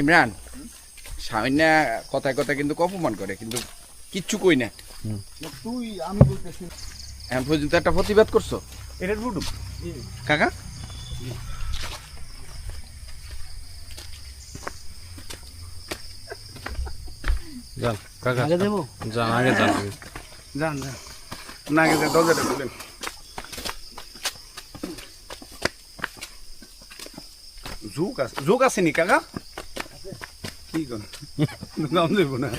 ইমরান সামিনা কথায় কথায় কিন্তু অপমান করে কিন্তু কিচ্ছু কই না। তুই আমি বলতেছি এখন পর্যন্ত একটা প্রতিবাদ করছ? এটার বুডু কাকা? যান কাকা। আগে দেবো যান আগে যান যান যান। না আগে যা, দরজাটা খুলেন। ঝুঁক আছে ঝুঁক আছে নি কাকা? কি কোন নাম দেব না।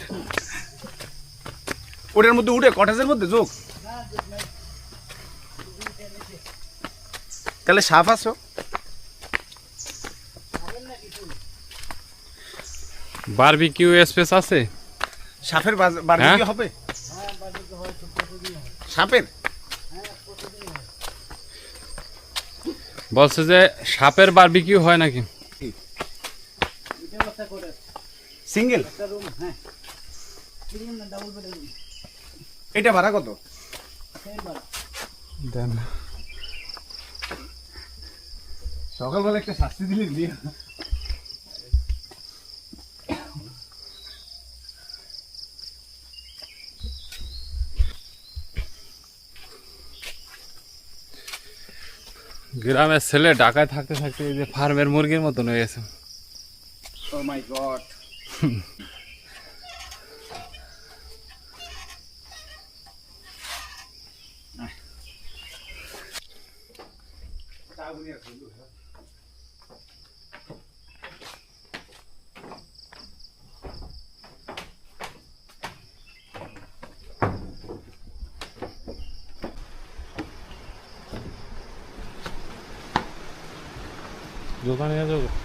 ওটার মধ্যে উঠে কটাজের মধ্যে ঝোঁক তাহলে সাফ আছো? বারবিকিউ স্পেস আছে? সাপের বার্বিকিউ হ্যাঁ? হবে? সাপের? বলছে যে সাপের বারবিকিউ হয় নাকি? সিঙ্গেল এটা ভাড়া কত? দেন। সকালবেলা একটা শাস্তি দিলে দিয়ে গ্রামের ছেলে ঢাকায় থাকতে থাকতে এই যে ফার্মের মুরগির মতন হয়ে গেছে। ও মাই গড 요단해야죠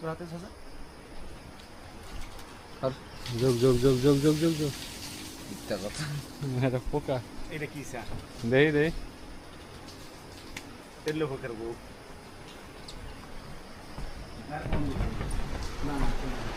তোর হাতে সাজা যোগ যোগ যোগ যোগ যোগ যোগ যোগ মিথ্যা কথা এটা পোকা এটা কি স্যার দেই দেই এলো হোকের বউ না না